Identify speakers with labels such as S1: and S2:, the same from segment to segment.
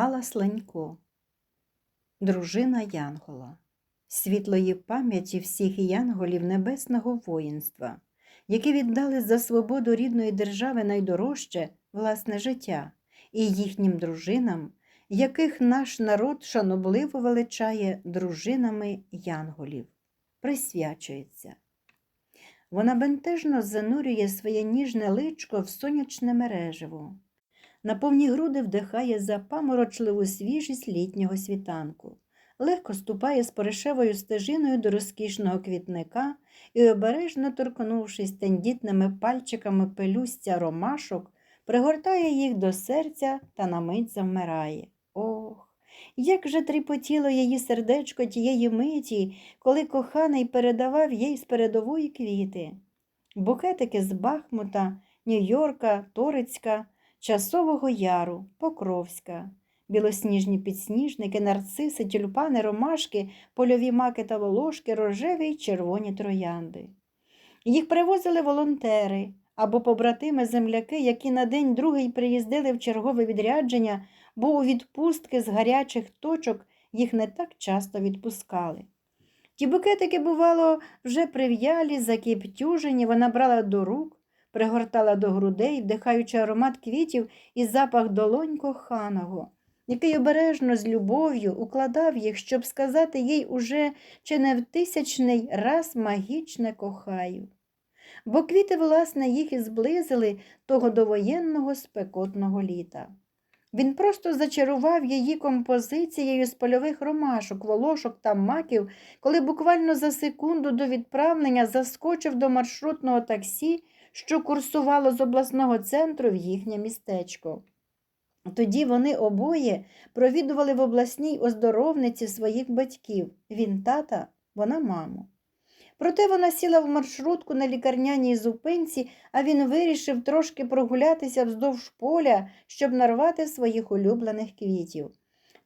S1: Алла Сланько, дружина Янгола, світлої пам'яті всіх янголів небесного воїнства, які віддали за свободу рідної держави найдорожче власне життя, і їхнім дружинам, яких наш народ шанобливо величає дружинами янголів, присвячується. Вона бентежно занурює своє ніжне личко в сонячне мереживо на повні груди вдихає запаморочливу свіжість літнього світанку, легко ступає з поришевою стежиною до розкішного квітника і, обережно торкнувшись тендітними пальчиками пелюстя ромашок, пригортає їх до серця та на мить завмирає. Ох, як же тріпотіло її сердечко тієї миті, коли коханий передавав їй з передової квіти. Букетики з Бахмута, Нью-Йорка, Торицька – Часового Яру, Покровська, білосніжні підсніжники, нарциси, тюльпани, ромашки, польові маки та волошки, рожеві й червоні троянди. Їх привозили волонтери або побратими земляки, які на день другий приїздили в чергове відрядження, бо у відпустки з гарячих точок їх не так часто відпускали. Ті букетики, бувало, вже прив'ялі, закіптюжені, вона брала до рук пригортала до грудей, вдихаючи аромат квітів і запах долонь коханого, який обережно з любов'ю укладав їх, щоб сказати їй уже чи не в тисячний раз магічне кохаю. Бо квіти, власне, їх і зблизили того довоєнного спекотного літа. Він просто зачарував її композицією з польових ромашок, волошок та маків, коли буквально за секунду до відправлення заскочив до маршрутного таксі що курсувало з обласного центру в їхнє містечко. Тоді вони обоє провідували в обласній оздоровниці своїх батьків він тата, вона маму. Проте вона сіла в маршрутку на лікарняній зупинці, а він вирішив трошки прогулятися вздовж поля, щоб нарвати своїх улюблених квітів.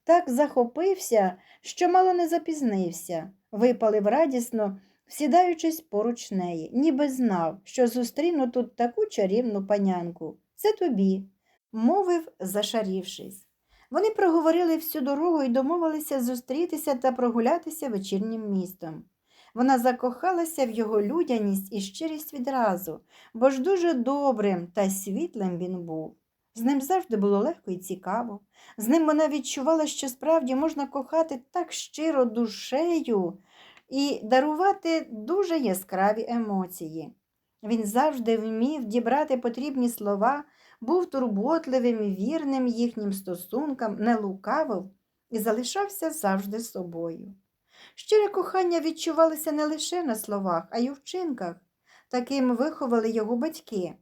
S1: Так захопився, що мало не запізнився, випалив радісно сідаючись поруч неї, ніби знав, що зустріну тут таку чарівну панянку. Це тобі, мовив, зашарівшись. Вони проговорили всю дорогу і домовилися зустрітися та прогулятися вечірнім містом. Вона закохалася в його людяність і щирість відразу, бо ж дуже добрим та світлим він був. З ним завжди було легко і цікаво. З ним вона відчувала, що справді можна кохати так щиро душею, і дарувати дуже яскраві емоції. Він завжди вмів дібрати потрібні слова, був турботливим і вірним їхнім стосункам, не лукавив і залишався завжди собою. Щире кохання відчувалося не лише на словах, а й у вчинках. Таким виховали його батьки.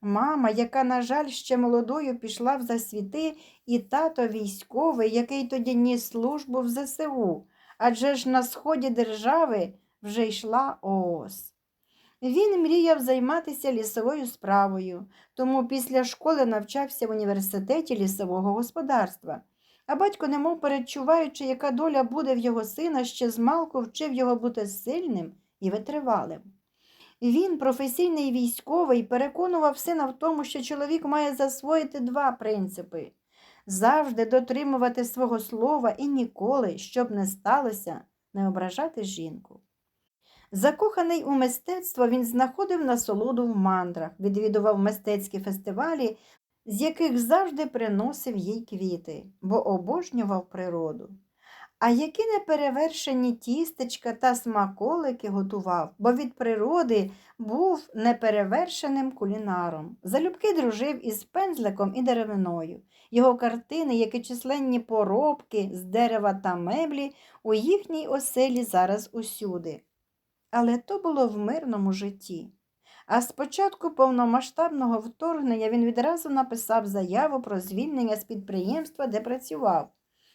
S1: Мама, яка, на жаль, ще молодою пішла в засвіти, і тато військовий, який тоді ніс службу в ЗСУ адже ж на сході держави вже йшла ООС. Він мріяв займатися лісовою справою, тому після школи навчався в університеті лісового господарства. А батько, немов передчуваючи, яка доля буде в його сина, ще змалку вчив його бути сильним і витривалим. Він, професійний військовий, переконував сина в тому, що чоловік має засвоїти два принципи завжди дотримувати свого слова і ніколи, щоб не сталося, не ображати жінку. Закоханий у мистецтво він знаходив насолоду в мандрах, відвідував мистецькі фестивалі, з яких завжди приносив їй квіти, бо обожнював природу. А які неперевершені тістечка та смаколики готував, бо від природи був неперевершеним кулінаром. Залюбки дружив із пензликом і деревиною. Його картини, як і численні поробки з дерева та меблі, у їхній оселі зараз усюди. Але то було в мирному житті. А з початку повномасштабного вторгнення він відразу написав заяву про звільнення з підприємства, де працював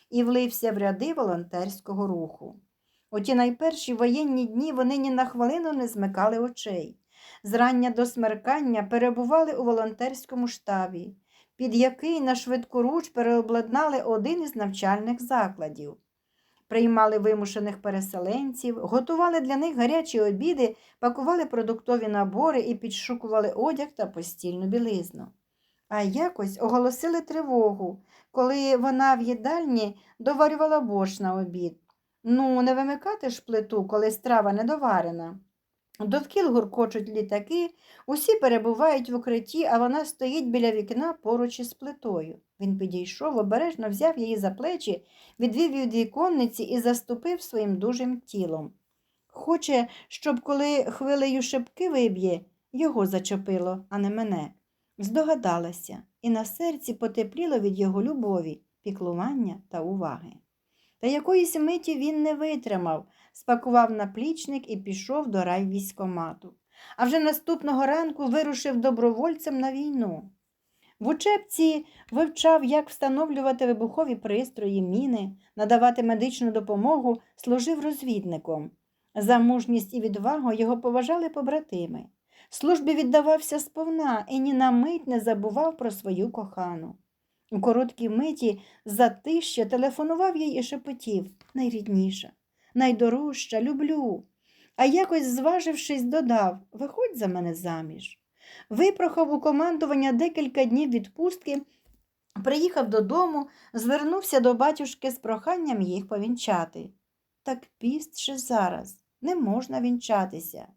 S1: і влився в ряди волонтерського руху. У ті найперші воєнні дні вони ні на хвилину не змикали очей. Зрання до смеркання перебували у волонтерському штабі, під який на швидку руч переобладнали один із навчальних закладів. Приймали вимушених переселенців, готували для них гарячі обіди, пакували продуктові набори і підшукували одяг та постільну білизну. А якось оголосили тривогу, коли вона в їдальні доварювала борщ на обід. Ну, не вимикати ж плиту, коли страва недоварена. Довкіл гуркочуть літаки, усі перебувають в укритті, а вона стоїть біля вікна поруч із плитою. Він підійшов, обережно взяв її за плечі, відвів від віконниці і заступив своїм дужим тілом. Хоче, щоб коли хвилею шибки виб'є, його зачепило, а не мене. Здогадалася, і на серці потепліло від його любові, піклування та уваги. Та якоїсь миті він не витримав, спакував наплічник і пішов до райвійськомату. А вже наступного ранку вирушив добровольцем на війну. В учебці вивчав, як встановлювати вибухові пристрої, міни, надавати медичну допомогу, служив розвідником. За мужність і відвагу його поважали побратими. Службі віддавався сповна і ні на мить не забував про свою кохану. У короткій миті затища телефонував їй і шепотів найрідніша, найдорожча, люблю. А якось, зважившись, додав Виходь за мене заміж. Випрохав у командування декілька днів відпустки, приїхав додому, звернувся до батюшки з проханням їх повінчати. Так піст ще зараз не можна вінчатися.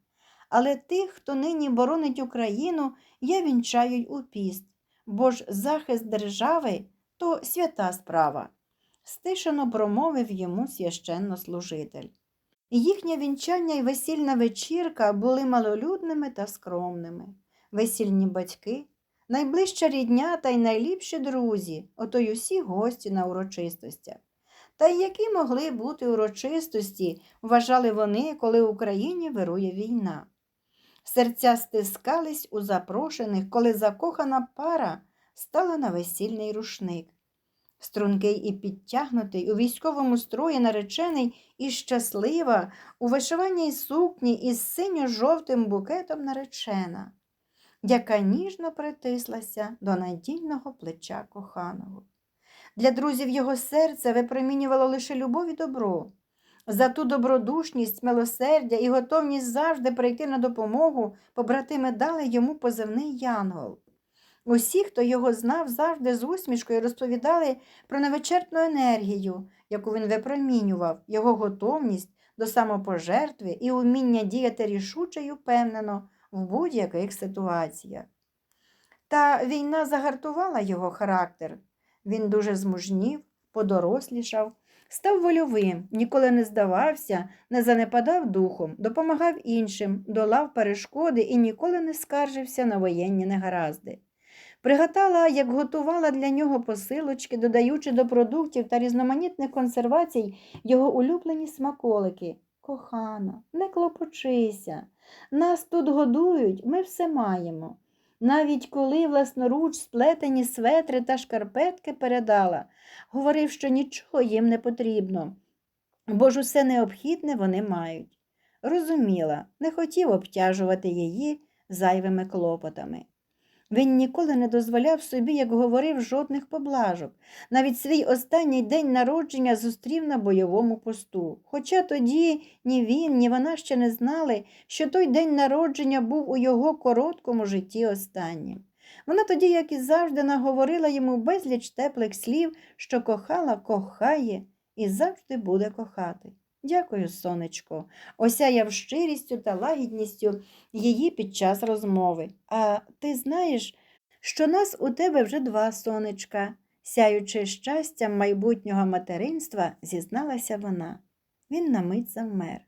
S1: Але тих, хто нині боронить Україну, я вінчаю у піст, бо ж захист держави то свята справа. Стишено промовив йому священнослужитель. Їхнє вінчання й весільна вечірка були малолюдними та скромними. Весільні батьки, найближча рідня та й найліпші друзі, ото й усі гості на урочистостях. Та й які могли бути урочистості, вважали вони, коли в Україні вирує війна. Серця стискались у запрошених, коли закохана пара стала на весільний рушник. Стрункий і підтягнутий, у військовому строї наречений і щаслива, у вишиваній сукні із синьо-жовтим букетом наречена, яка ніжно притислася до надійного плеча коханого. Для друзів його серце випромінювало лише любов і добро. За ту добродушність, милосердя і готовність завжди прийти на допомогу побратими дали йому позивний Янгол. Усі, хто його знав, завжди з усмішкою розповідали про невичерпну енергію, яку він випромінював, його готовність до самопожертви і уміння діяти рішуче й упевнено в будь-яких ситуаціях. Та війна загартувала його характер. Він дуже змужнів, подорослішав, став вольовим, ніколи не здавався, не занепадав духом, допомагав іншим, долав перешкоди і ніколи не скаржився на воєнні негаразди. Пригадала, як готувала для нього посилочки, додаючи до продуктів та різноманітних консервацій його улюблені смаколики. Кохана, не клопочися. Нас тут годують, ми все маємо. Навіть коли власноруч сплетені светри та шкарпетки передала, говорив, що нічого їм не потрібно, бо ж усе необхідне вони мають. Розуміла, не хотів обтяжувати її зайвими клопотами. Він ніколи не дозволяв собі, як говорив, жодних поблажок. Навіть свій останній день народження зустрів на бойовому посту. Хоча тоді ні він, ні вона ще не знали, що той день народження був у його короткому житті останнім. Вона тоді, як і завжди, наговорила йому безліч теплих слів, що кохала, кохає і завжди буде кохати. Дякую, сонечко, осяяв щирістю та лагідністю її під час розмови. А ти знаєш, що нас у тебе вже два сонечка, сяючи щастям майбутнього материнства, зізналася вона. Він на мить завмер,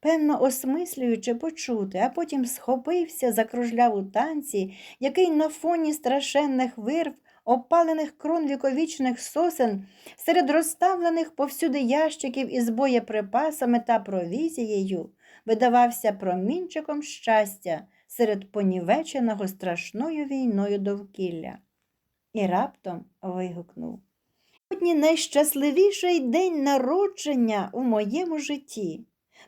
S1: певно, осмислюючи почути, а потім схопився, закружляв у танці, який на фоні страшенних вирв опалених крон віковічних сосен, серед розставлених повсюди ящиків із боєприпасами та провізією, видавався промінчиком щастя серед понівеченого страшною війною довкілля. І раптом вигукнув Сьогодні найщасливіший день народження у моєму житті.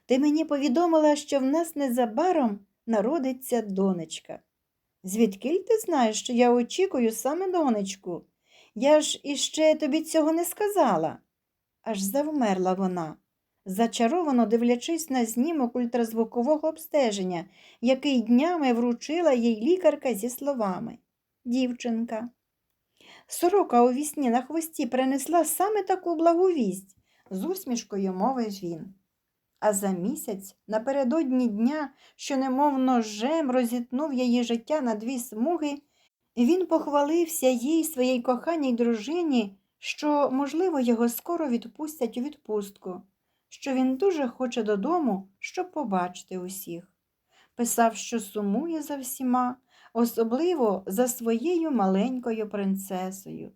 S1: Ти мені повідомила, що в нас незабаром народиться донечка. Звідкиль ти знаєш, що я очікую саме донечку? Я ж іще тобі цього не сказала. Аж завмерла вона, зачаровано дивлячись на знімок ультразвукового обстеження, який днями вручила їй лікарка зі словами Дівчинка, Сорока у вісні на хвості принесла саме таку благу вість, з усмішкою мовив він. А за місяць, напередодні дня, що немов ножем розітнув її життя на дві смуги, він похвалився їй, своїй коханій дружині, що, можливо, його скоро відпустять у відпустку, що він дуже хоче додому, щоб побачити усіх. Писав, що сумує за всіма, особливо за своєю маленькою принцесою.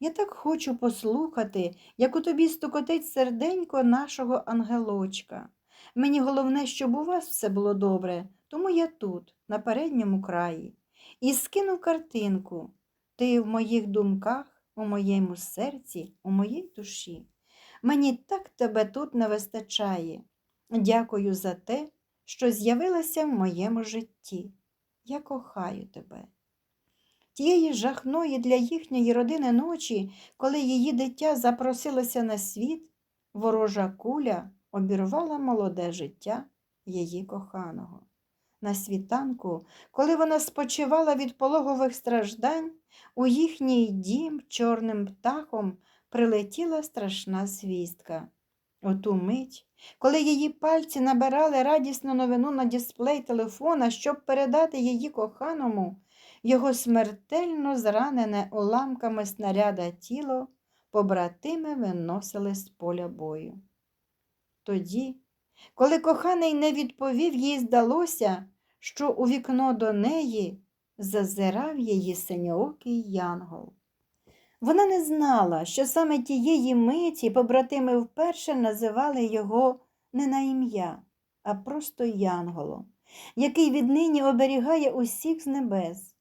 S1: Я так хочу послухати, як у тобі стукотить серденько нашого ангелочка. Мені головне, щоб у вас все було добре, тому я тут, на передньому краї, і скину картинку. Ти в моїх думках, у моєму серці, у моїй душі. Мені так тебе тут не вистачає. Дякую за те, що з'явилася в моєму житті. Я кохаю тебе. Тієї жахної для їхньої родини ночі, коли її дитя запросилося на світ, ворожа куля обірвала молоде життя її коханого. На світанку, коли вона спочивала від пологових страждань, у їхній дім чорним птахом прилетіла страшна звістка. У ту мить, коли її пальці набирали радісну новину на дисплей телефона, щоб передати її коханому, його смертельно зранене уламками снаряда тіло побратими виносили з поля бою. Тоді, коли коханий не відповів, їй здалося, що у вікно до неї зазирав її синьоокий янгол. Вона не знала, що саме тієї миті побратими вперше називали його не на ім'я, а просто янголом, який віднині оберігає усіх з небес.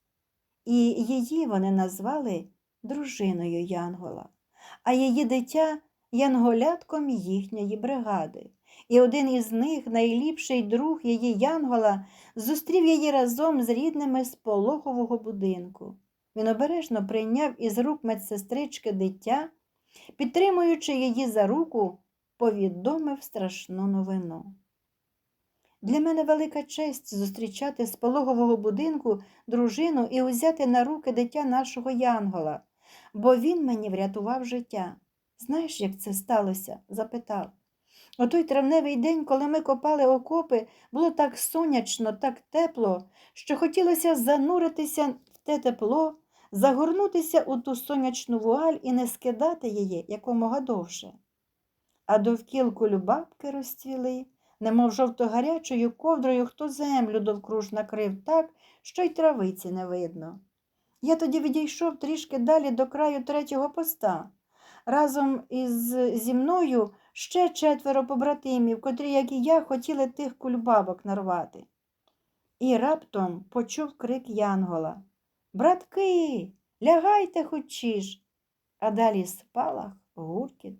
S1: І її вони назвали дружиною Янгола, а її дитя янголятком їхньої бригади. І один із них, найліпший друг її Янгола, зустрів її разом з рідними з пологового будинку. Він обережно прийняв із рук медсестрички дитя, підтримуючи її за руку, повідомив страшну новину. Для мене велика честь зустрічати з пологового будинку дружину і узяти на руки дитя нашого Янгола, бо він мені врятував життя. Знаєш, як це сталося? запитав. У той травневий день, коли ми копали окопи, було так сонячно, так тепло, що хотілося зануритися в те тепло, загорнутися у ту сонячну вуаль і не скидати її якомога довше. А довкіл кульбабки розцвіли, немов жовто-гарячою ковдрою хто землю довкруж накрив так, що й травиці не видно. Я тоді відійшов трішки далі до краю третього поста. Разом із зі мною ще четверо побратимів, котрі, як і я, хотіли тих кульбабок нарвати. І раптом почув крик Янгола Братки, лягайте хочіш. А далі спалах, гуркіт.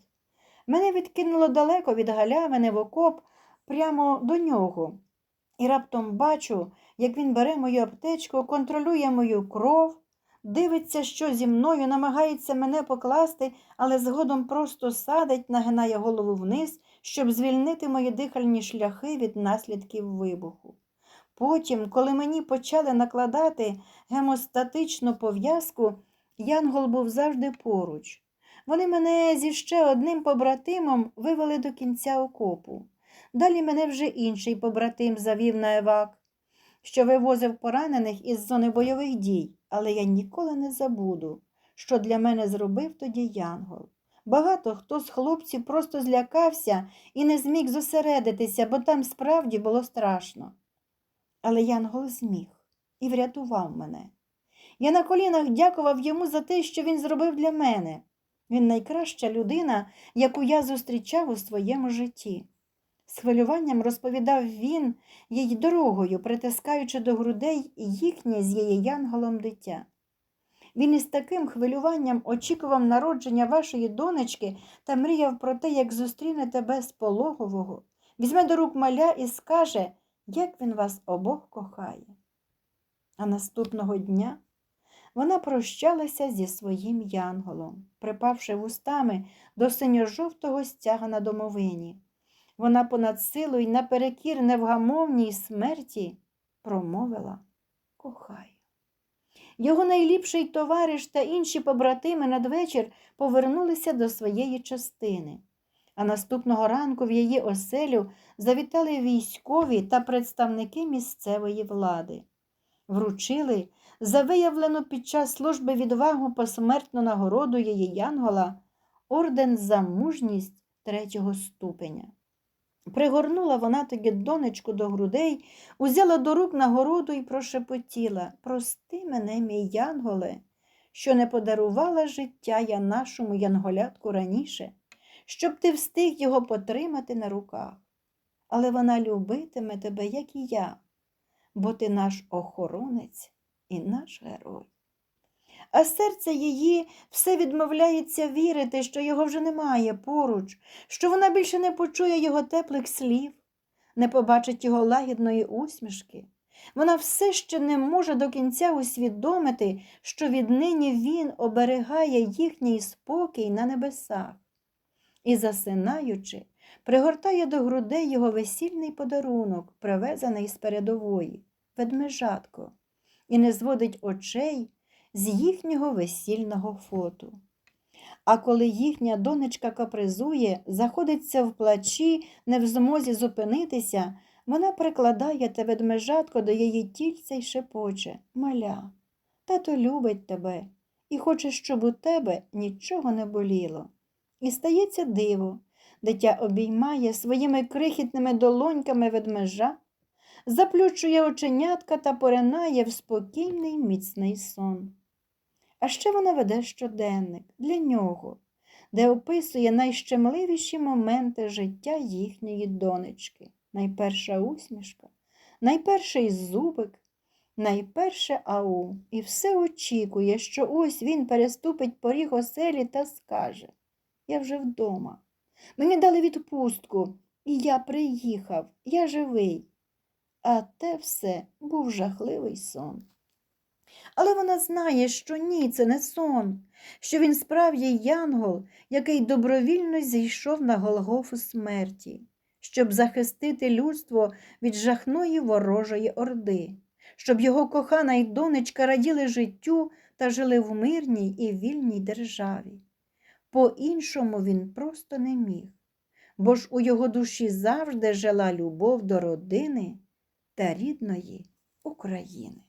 S1: Мене відкинуло далеко від галявини в окоп прямо до нього. І раптом бачу, як він бере мою аптечку, контролює мою кров, дивиться, що зі мною, намагається мене покласти, але згодом просто садить, нагинає голову вниз, щоб звільнити мої дихальні шляхи від наслідків вибуху. Потім, коли мені почали накладати гемостатичну пов'язку, Янгол був завжди поруч. Вони мене зі ще одним побратимом вивели до кінця окопу. Далі мене вже інший побратим завів на евак, що вивозив поранених із зони бойових дій, але я ніколи не забуду, що для мене зробив тоді Янгол. Багато хто з хлопців просто злякався і не зміг зосередитися, бо там справді було страшно. Але Янгол зміг і врятував мене. Я на колінах дякував йому за те, що він зробив для мене. Він найкраща людина, яку я зустрічав у своєму житті. З хвилюванням розповідав він їй дорогою, притискаючи до грудей їхнє з її янголом дитя. Він із таким хвилюванням очікував народження вашої донечки та мріяв про те, як зустріне тебе з пологового, візьме до рук маля і скаже, як він вас обох кохає. А наступного дня вона прощалася зі своїм янголом, припавши вустами до синьо-жовтого стяга на домовині. Вона понад силу й наперекір невгамовній смерті промовила кохаю. Його найліпший товариш та інші побратими надвечір повернулися до своєї частини. А наступного ранку в її оселю завітали військові та представники місцевої влади. Вручили за виявлену під час служби відвагу посмертну нагороду її Янгола орден за мужність третього ступеня. Пригорнула вона тоді донечку до грудей, узяла до рук нагороду і прошепотіла Прости мене, мій Янголе, що не подарувала життя я нашому янголятку раніше, щоб ти встиг його потримати на руках. Але вона любитиме тебе, як і я, бо ти наш охоронець і наш герой. А серце її все відмовляється вірити, що його вже немає поруч, що вона більше не почує його теплих слів, не побачить його лагідної усмішки. Вона все ще не може до кінця усвідомити, що віднині він оберігає їхній спокій на небесах. І, засинаючи, пригортає до грудей його весільний подарунок, привезений з передової, ведмежатко, і не зводить очей з їхнього весільного фоту. А коли їхня донечка капризує, заходиться в плачі, не в змозі зупинитися, вона прикладає те ведмежатко до її тільця й шепоче Маля, тато любить тебе і хоче, щоб у тебе нічого не боліло. І стається диво, дитя обіймає своїми крихітними долоньками ведмежа, заплющує оченятка та поринає в спокійний міцний сон. А ще вона веде щоденник для нього, де описує найщемливіші моменти життя їхньої донечки, найперша усмішка, найперший зубик, найперше ау, і все очікує, що ось він переступить поріг оселі та скаже Я вже вдома. Мені дали відпустку, і я приїхав, я живий. А те все був жахливий сон. Але вона знає, що ні, це не сон, що він справді янгол, який добровільно зійшов на Голгофу смерті, щоб захистити людство від жахної ворожої орди, щоб його кохана й донечка раділи життю та жили в мирній і вільній державі. По-іншому він просто не міг, бо ж у його душі завжди жила любов до родини та рідної України.